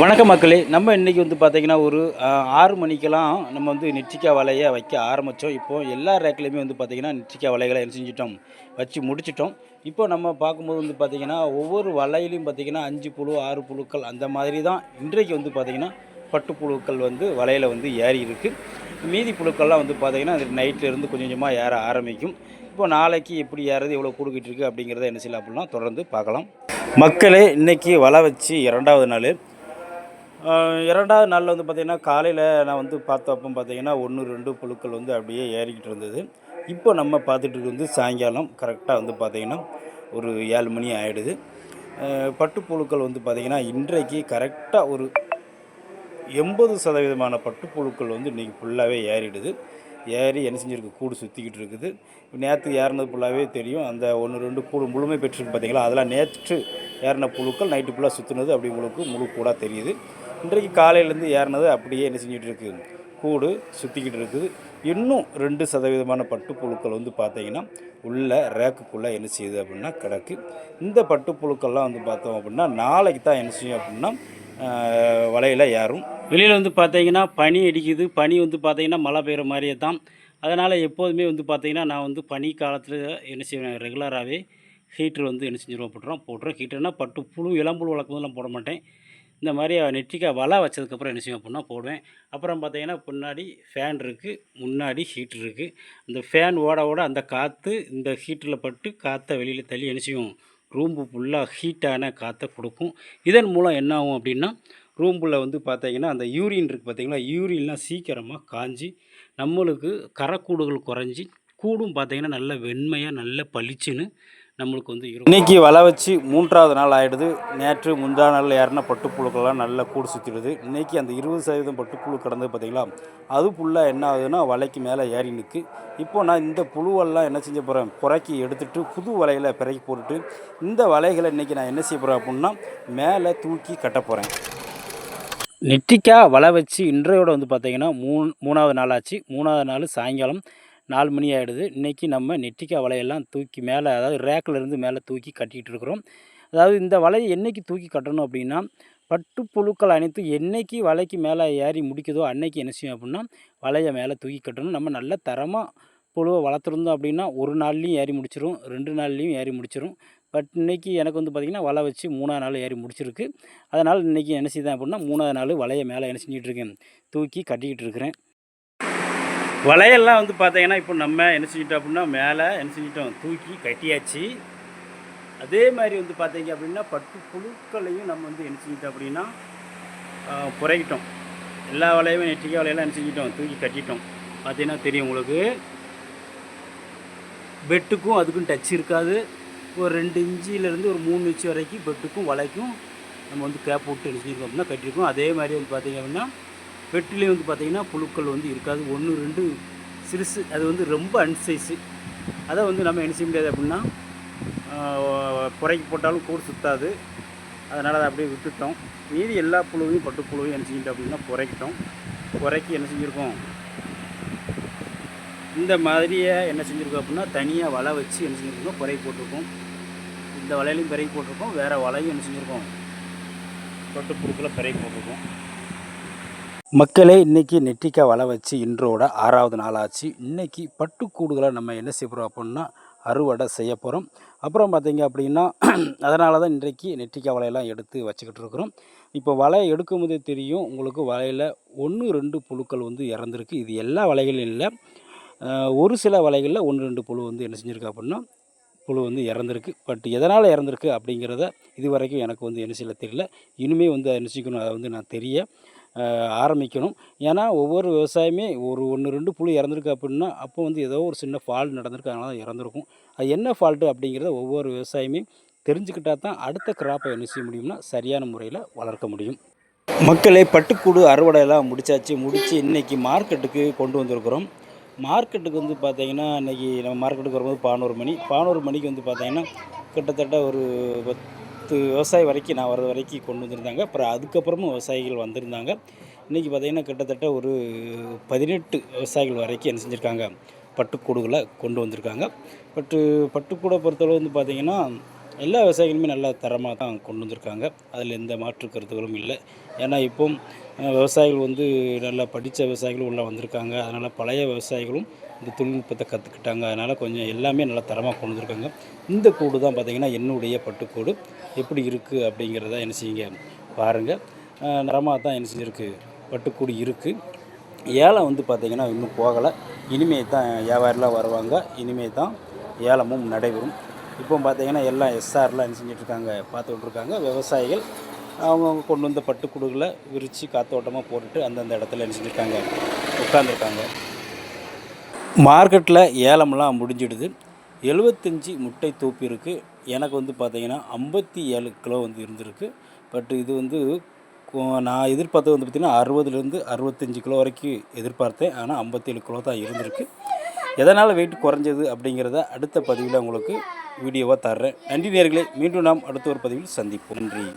வணக்கம் மக்களே. நம்ம இன்றைக்கி வந்து பார்த்திங்கன்னா ஒரு ஆறு மணிக்கெல்லாம் நம்ம வந்து நெற்றிக்காய் வலையை வைக்க ஆரம்பித்தோம் இப்போ எல்லா ரேக்லேயுமே வந்து பார்த்திங்கன்னா நெற்றிக்காய் வலைகளை என்ன செஞ்சிட்டோம்? வச்சு முடிச்சிட்டோம். இப்போ நம்ம பார்க்கும்போது வந்து பார்த்திங்கன்னா ஒவ்வொரு வலையிலையும் பார்த்திங்கன்னா அஞ்சு புழு ஆறு புழுக்கள் அந்த மாதிரி தான் இன்றைக்கு வந்து பார்த்திங்கன்னா பட்டு புழுக்கள் வந்து வலையில் வந்து ஏறி இருக்குது மீதி புழுக்கள்லாம் வந்து பார்த்திங்கன்னா அது நைட்லேருந்து கொஞ்சம் கொஞ்சமாக ஏற ஆரம்பிக்கும். இப்போ நாளைக்கு எப்படி ஏறது எவ்வளோ கூடுக்கிட்டு இருக்குது அப்படிங்கிறத என்ன செய்யலாம் அப்படின்னா தொடர்ந்து பார்க்கலாம். மக்களே இன்றைக்கி வலை வச்சு இரண்டாவது நாள். இரண்டாவது நாளில் வந்து பார்த்திங்கன்னா காலையில் நான் வந்து பார்த்தப்போ பார்த்தீங்கன்னா ஒன்று ரெண்டு புழுக்கள் வந்து அப்படியே ஏறிக்கிட்டு இருந்தது. இப்போ நம்ம பார்த்துட்டு வந்து சாயங்காலம் கரெக்டாக வந்து பார்த்திங்கன்னா ஒரு ஏழு மணி ஆகிடுது பட்டுப்புழுக்கள் வந்து பார்த்திங்கன்னா இன்றைக்கு கரெக்டாக ஒரு எண்பது சதவீதமான பட்டுப்புழுக்கள் வந்து இன்றைக்கி ஃபுல்லாகவே ஏறிடுது. ஏறி என்ன செஞ்சிருக்கு? கூடு சுற்றிக்கிட்டு இருக்குது. நேற்று ஏறினது ஃபுல்லாகவே தெரியும். அந்த ஒன்று ரெண்டு கூடு முழுமை பெற்றிருக்கு பார்த்திங்களா அதெல்லாம் நேற்று ஏறின புழுக்கள் நைட்டு ஃபுல்லாக சுற்றுனது அப்படி உங்களுக்கு முழு கூடாக தெரியுது. இன்றைக்கு காலையிலேருந்து ஏறினது அப்படியே என்ன செஞ்சுட்டு இருக்குது கூடு சுற்றிக்கிட்டு இருக்குது. இன்னும் ரெண்டு சதவீதமான பட்டுப்புழுக்கள் வந்து பார்த்தீங்கன்னா உள்ள ரேக்குக்குள்ளே என்ன செய்யுது அப்படின்னா கிடக்கு. இந்த பட்டுப்புழுக்கள்லாம் வந்து பார்த்தோம் அப்படின்னா நாளைக்கு தான் என்ன செய்யும் அப்படின்னா வலையில் ஏறும். வெளியில் வந்து பார்த்தீங்கன்னா பனி அடிக்குது. பனி வந்து பார்த்தீங்கன்னா மழை பெய்கிற மாதிரியே தான். அதனால் எப்போதுமே வந்து பார்த்தீங்கன்னா நான் வந்து பனி காலத்தில் என்ன செய்வேன் ரெகுலராகவே ஹீட்ரு வந்து என்ன செஞ்சிருவோம் போட்டுறோம் போட்டுறோம் ஹீட்டர்னால் பட்டு புழு இளம்புழு வளர்க்கும் போட மாட்டேன். இந்த மாதிரி நெற்றிக்காய் வலை வச்சதுக்கப்புறம் என்ன செய்வேன் அப்படின்னா போடுவேன். அப்புறம் பார்த்தீங்கன்னா பின்னாடி ஃபேன் இருக்குது முன்னாடி ஹீட்ரு இருக்குது அந்த ஃபேன் ஓட ஓட அந்த காற்று இந்த ஹீட்டரில் பட்டு காற்றை வெளியில் தள்ளி என்ன செய்வோம் ரூம்பு ஃபுல்லாக ஹீட்டான காற்றை கொடுக்கும். இதன் மூலம் என்ன ஆகும் அப்படின்னா ரூம்பில் வந்து பார்த்தீங்கன்னா அந்த யூரின் இருக்குது பார்த்தீங்களா? யூரின்லாம் சீக்கிரமாக காஞ்சி நம்மளுக்கு கரக்கூடுகள் குறைஞ்சி கூடும் பார்த்தீங்கன்னா நல்ல வெண்மையாக நல்ல பளிச்சுன்னு நம்மளுக்கு வந்து இருக்கும். இன்றைக்கி வலை வச்சு மூன்றாவது நாள் ஆகிடுது நேற்று முந்தா நாள் ஏறின பட்டுப்புழுக்கள்லாம் நல்லா கூடு சுற்றிடுது இன்றைக்கி அந்த இருபது சதவீதம் பட்டுப்புழு கிடந்தது பார்த்திங்களா அது ஃபுல்லாக என்ன ஆகுதுன்னா வலைக்கு மேலே ஏறி நிற்கு இப்போ நான் இந்த புழுவெல்லாம் என்ன செஞ்ச போகிறேன் புறக்கி எடுத்துட்டு புது வலையில் பிறக்கி போட்டுட்டு இந்த வலைகளை இன்றைக்கி நான் என்ன செய்ய போகிறேன் அப்படின்னா மேலே தூக்கி கட்ட போகிறேன் நெற்றிக்காய் வலை வச்சு இன்றையோடு வந்து பார்த்திங்கன்னா மூணு மூணாவது நாள் ஆச்சு. மூணாவது நாள் சாயங்காலம் நாலு மணி ஆகிடுது இன்றைக்கி நம்ம நெட்டிக்காய் வலையெல்லாம் தூக்கி மேலே அதாவது ரேக்கில் இருந்து மேலே தூக்கி கட்டிகிட்டு இருக்கிறோம். அதாவது இந்த வலையை என்னைக்கு தூக்கி கட்டணும் அப்படின்னா பட்டு புழுக்கள் அனைத்தும் என்னைக்கு வலைக்கு மேலே ஏறி முடிக்குதோ அன்னைக்கு என்ன செய்யும் அப்படின்னா வலையை மேலே தூக்கி கட்டணும். நம்ம நல்ல தரமாக புழுவை வளர்த்துருந்தோம் அப்படின்னா ஒரு நாள்லேயும் ஏறி முடிச்சிடும் ரெண்டு நாள்லேயும் ஏறி முடிச்சிடும் பட் இன்றைக்கி எனக்கு வந்து பார்த்திங்கன்னா வலை வச்சு மூணாவது நாள் ஏறி முடிச்சிருக்கு. அதனால் இன்றைக்கி என்ன செய்தேன் அப்படின்னா மூணாவது நாள் வலையை மேலே என்ன செஞ்சுட்டு இருக்கேன்? தூக்கி கட்டிக்கிட்டு இருக்கிறேன். வலையெல்லாம் வந்து பார்த்தீங்கன்னா இப்போ நம்ம என்ன செஞ்சிட்டோம் அப்படின்னா மேலே என்ன செஞ்சிட்டோம்? தூக்கி கட்டியாச்சு. அதே மாதிரி வந்து பார்த்தீங்க அப்படின்னா பட்டு புழுக்களையும் நம்ம வந்து என்ன செஞ்சிட்டோம் அப்படின்னா குறைக்கிட்டோம் எல்லா வலையுமே நெற்றிக்காய் வலையெல்லாம் என்ன செஞ்சிட்டோம்? தூக்கி கட்டிட்டோம். பார்த்தீங்கன்னா தெரியும் உங்களுக்கு. பெட்டுக்கும் அதுக்கும் டச் இருக்காது. ஒரு ரெண்டு இன்ச்சிலேருந்து ஒரு மூணு இன்ச்சு வரைக்கும் பெட்டுக்கும் வலைக்கும் நம்ம வந்து கேப் விட்டு என்ன செஞ்சிருக்கோம் அப்படின்னா கட்டியிருக்கோம். அதே மாதிரி வந்து பார்த்தீங்க அப்படின்னா வெட்டிலையும் வந்து பார்த்திங்கன்னா புழுக்கள் வந்து இருக்காது. ஒன்று ரெண்டு சிறுசு அது வந்து ரொம்ப அன்சைஸு அதை வந்து நம்ம என்ன செய்ய முடியாது அப்படின்னா ஆஹ், போட்டாலும் கூடு சுத்தாது. அதனால் அதை அப்படியே விட்டுட்டோம். மீதி எல்லா புழுவையும் பட்டுப்புழுவையும் என்ன செஞ்சிட்டோம் அப்படின்னா குறைக்கிட்டோம். குறைக்கி என்ன செஞ்சுருக்கோம்? இந்த மாதிரியே என்ன செஞ்சுருக்கோம் அப்படின்னா தனியாக வலை வச்சு என்ன செஞ்சுருக்கோம்? குறை போட்டிருக்கோம். இந்த வலையிலையும் பிறகு போட்டிருக்கோம். வேறு வலையும் என்ன செஞ்சுருக்கோம்? பட்டு புழுக்களை பிறகு போட்டிருக்கோம். மக்களே இன்றைக்கி நெட்டிக்காய் வலை வச்சு இன்றோட ஆறாவது நாள் ஆச்சு இன்றைக்கி பட்டுக்கூடுகளை நம்ம என்ன செய்ய போகிறோம் அப்படின்னா அறுவடை செய்ய போகிறோம் அப்புறம் பார்த்திங்க அப்படின்னா அதனால தான் இன்றைக்கு நெட்டிக்காய் வலையெல்லாம் எடுத்து வச்சுக்கிட்டு இருக்கிறோம். இப்போ வலை எடுக்கும் போதே தெரியும் உங்களுக்கு வலையில் ஒன்று ரெண்டு புழுக்கள் வந்து இறந்துருக்கு. இது எல்லா வலைகளும் இல்லை. ஒரு சில வலைகளில் ஒன்று ரெண்டு புழு வந்து என்ன செஞ்சுருக்கு அப்படின்னா புழு வந்து இறந்துருக்கு. பட் எதனால் இறந்துருக்கு அப்படிங்கிறத இது வரைக்கும் எனக்கு வந்து என்ன செய்யல தெரியல. இனிமேல் வந்து அதை நினச்சிக்கணும் அதை வந்து நான் தெரிய ஆரம்பிக்கணும். ஏன்னா ஒவ்வொரு விவசாயமே ஒரு ஒன்று ரெண்டு புழு இறந்துருக்கு அப்படின்னா அப்போ வந்து ஏதோ ஒரு சின்ன ஃபால்ட் நடந்திருக்கு. அதனால தான் இறந்துருக்கும். அது என்ன ஃபால்ட்டு அப்படிங்கிறத ஒவ்வொரு விவசாயமே தெரிஞ்சுக்கிட்டா தான் அடுத்த கிராப்பை என்ன செய்ய முடியும்னா சரியான முறையில் வளர்க்க முடியும். மக்களை பட்டுக்கூடு அறுவடையெல்லாம் முடிச்சாச்சு. முடித்து இன்றைக்கி மார்க்கெட்டுக்கு கொண்டு வந்திருக்கிறோம். மார்க்கெட்டுக்கு வந்து பார்த்தீங்கன்னா இன்றைக்கி நம்ம மார்க்கெட்டுக்கு வரும்போது பதினோரு மணி. பதினோரு மணிக்கு வந்து பார்த்திங்கன்னா கிட்டத்தட்ட ஒரு பத்து விவசாயி வரைக்கும் நான் வர்றது வரைக்கும் கொண்டு வந்திருந்தாங்க. அப்புறம் அதுக்கப்புறமும் விவசாயிகள் வந்திருந்தாங்க. இன்றைக்கி பார்த்தீங்கன்னா கிட்டத்தட்ட ஒரு பதினெட்டு விவசாயிகள் வரைக்கும் என்ன செஞ்சுருக்காங்க? பட்டுக்கூடுகளை கொண்டு வந்திருக்காங்க. பட்டு பட்டுக்கூடை பொறுத்தளவு வந்து பார்த்திங்கன்னா எல்லா விவசாயிகளுமே நல்ல தரமாக தான் கொண்டு வந்திருக்காங்க. அதில் எந்த மாற்று கருத்துகளும் இல்லை. ஏன்னா இப்போ விவசாயிகள் வந்து நல்லா படித்த விவசாயிகளும் உள்ளே வந்திருக்காங்க. அதனால் பழைய விவசாயிகளும் இந்த தொழில்நுட்பத்தை கற்றுக்கிட்டாங்க அதனால் கொஞ்சம் எல்லாமே நல்லா தரமாக கொண்டு வந்திருக்காங்க. இந்த கூடு தான் பார்த்திங்கன்னா என்னுடைய பட்டுக்கூடு. எப்படி இருக்குது அப்படிங்கிறத என்ன செய்யுங்க பாருங்கள் தரமாக தான் என்ன செஞ்சுருக்கு பட்டுக்கூடு இருக்குது ஏலம் வந்து பார்த்திங்கன்னா இன்னும் போகலை. இனிமே தான் வியாபாரிலாம் வருவாங்க. இனிமே தான் ஏலமும் நடைபெறும். இப்போ பார்த்தீங்கன்னா எல்லாம் எஸ்ஆர்லாம் என்ன செஞ்சிட்ருக்காங்க பார்த்து விவசாயிகள் அவங்கவுங்க கொண்டு வந்த பட்டுக்குடுகளை விரித்து காத்தோட்டமாக போட்டுட்டு அந்தந்த இடத்துல என்ன செஞ்சுருக்காங்க உட்காந்துருக்காங்க மார்க்கெட்டில் ஏலம்லாம் முடிஞ்சிடுது. எழுபத்தஞ்சி முட்டை தூப்பி இருக்குது எனக்கு வந்து பார்த்தீங்கன்னா ஐம்பத்தி ஏழு கிலோ வந்து இருந்திருக்கு. பட் இது வந்து நான் எதிர்பார்த்தது வந்து பார்த்திங்கன்னா அறுபதுலேருந்து அறுபத்தஞ்சு கிலோ வரைக்கும் எதிர்பார்த்தேன். ஆனால் ஐம்பத்தேழு கிலோ தான் இருந்திருக்கு. எதனால் வெயிட் குறைஞ்சது அப்படிங்கிறத அடுத்த பதிவில் உங்களுக்கு வீடியோவாக தர்றேன். நன்றி நேர்களே மீண்டும் நாம் அடுத்த ஒரு பதிவில் சந்திப்போம். நன்றி.